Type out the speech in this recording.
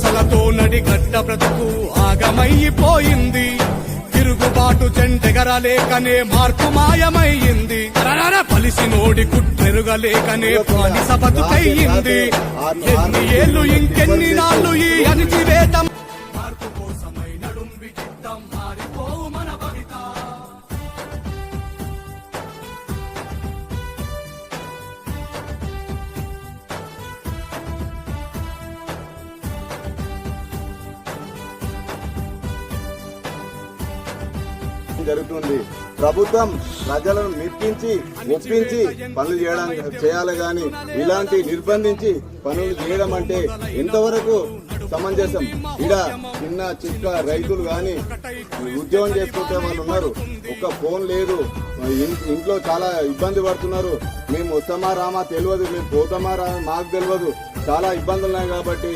ఆశలతో నడిగడ్డ బ్రతుకు ఆగమైపోయింది. తిరుగుబాటు చెంటెగరలేకనే మార్పు మాయమయ్యింది పలిసి నోడి కుట్టెరుగలేకనే బానిస బతుకయ్యింది. ఎన్ని ఏళ్ళు ఇంకెన్ని నాళ్ళు ఈ అణిచివేతం. మార్పు కోసమై నడుం విచిత్తం మారి జరుగుతుంది. ప్రభుత్వం ప్రజలను మెప్పించి ఒప్పించి పనులు చేయడం చేయాలి గాని ఇలాంటి నిర్బంధించి పనులు చేయడం అంటే ఎంతవరకు సమంజసం? ఇడ చిన్న చిక్క రైతులు గాని ఉద్యోగం చేసుకుంటే వాళ్ళు ఉన్నారు. ఒక్క ఫోన్ లేదు. ఇంట్లో చాలా ఇబ్బంది పడుతున్నారు. మేము వస్తామా రామా తెలియదు. మేము పోతామా రా మాకు తెలియదు. చాలా ఇబ్బందులు ఉన్నాయి కాబట్టి